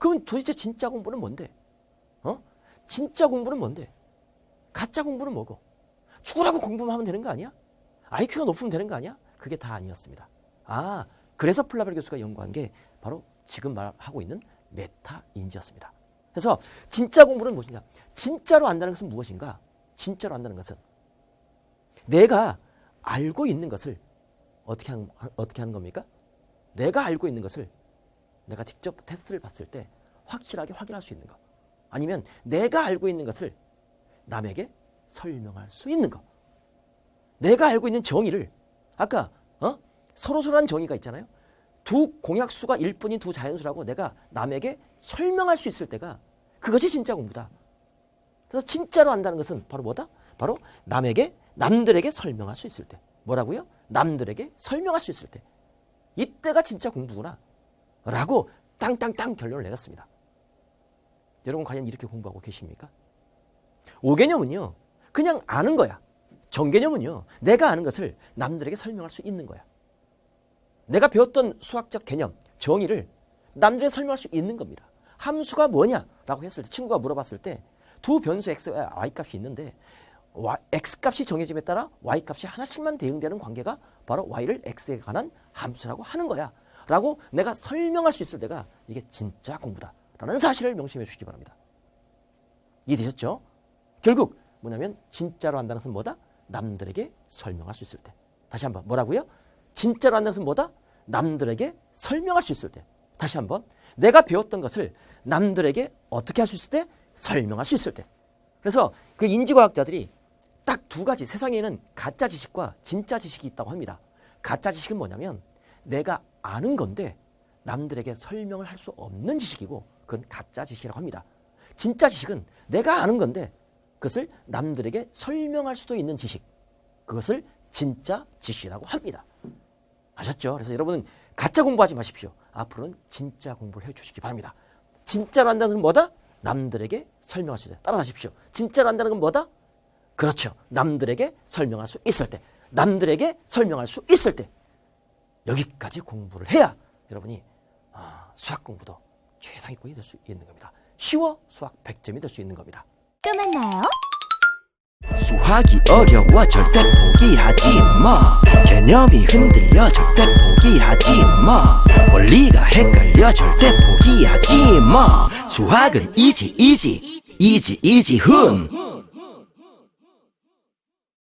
그럼 도대체 진짜 공부는 뭔데? 어? 진짜 공부는 뭔데? 가짜 공부는 뭐고? 죽으라고 공부만 하면 되는 거 아니야? IQ가 높으면 되는 거 아니야? 그게 다 아니었습니다. 아, 그래서 플라벨 교수가 연구한 게 바로 지금 말하고 있는 메타 인지였습니다. 그래서 진짜 공부는 무엇이냐? 진짜로 안다는 것은 무엇인가? 진짜로 안다는 것은 내가 알고 있는 것을 어떻게 하는, 어떻게 하는 겁니까? 내가 알고 있는 것을 내가 직접 테스트를 봤을 때 확실하게 확인할 수 있는 것. 아니면 내가 알고 있는 것을 남에게 설명할 수 있는 것. 내가 알고 있는 정의를 아까 어? 서로서로한 정의가 있잖아요. 두 공약수가 일뿐인 두 자연수라고 내가 남에게 설명할 수 있을 때가 그것이 진짜 공부다. 그래서 진짜로 안다는 것은 바로 뭐다? 바로 남에게 남들에게 설명할 수 있을 때. 뭐라고요? 남들에게 설명할 수 있을 때. 이때가 진짜 공부구나. 라고 땅땅땅 결론을 내렸습니다. 여러분 과연 이렇게 공부하고 계십니까? 5개념은요. 그냥 아는 거야. 정개념은요. 내가 아는 것을 남들에게 설명할 수 있는 거야. 내가 배웠던 수학적 개념, 정의를 남들에게 설명할 수 있는 겁니다. 함수가 뭐냐라고 했을 때 친구가 물어봤을 때 두 변수 x와 y 값이 있는데 x 값이 정해짐에 따라 y 값이 하나씩만 대응되는 관계가 바로 y를 x에 관한 함수라고 하는 거야. 라고 내가 설명할 수 있을 때가 이게 진짜 공부다. 라는 사실을 명심해 주시기 바랍니다. 이해되셨죠? 결국 뭐냐면 진짜로 한다는 것은 뭐다? 남들에게 설명할 수 있을 때. 다시 한번 뭐라고요? 진짜로 한다는 것은 뭐다? 남들에게 설명할 수 있을 때. 다시 한번 내가 배웠던 것을 남들에게 어떻게 할 수 있을 때? 설명할 수 있을 때. 그래서 그 인지과학자들이 딱 두 가지 세상에는 가짜 지식과 진짜 지식이 있다고 합니다. 가짜 지식은 뭐냐면 내가 아는 건데 남들에게 설명을 할 수 없는 지식이고 그건 가짜 지식이라고 합니다. 진짜 지식은 내가 아는 건데 그것을 남들에게 설명할 수도 있는 지식. 그것을 진짜 지식이라고 합니다. 아셨죠? 그래서 여러분은 가짜 공부하지 마십시오. 앞으로는 진짜 공부를 해 주시기 바랍니다. 진짜로 한다는 건 뭐다? 남들에게 설명할 수 있다. 따라하십시오. 진짜로 한다는 건 뭐다? 그렇죠. 남들에게 설명할 수 있을 때. 남들에게 설명할 수 있을 때. 여기까지 공부를 해야 여러분이 아, 수학 공부도 최상위권이 될 수 있는 겁니다. 쉬워 수학 100점이 될 수 있는 겁니다. 또 만나요. 수학이 어려워 절대 포기하지 마 개념이 흔들려 절대 포기하지 마 원리가 헷갈려 절대 포기하지 마 수학은 이지 이지 이지 이지 훈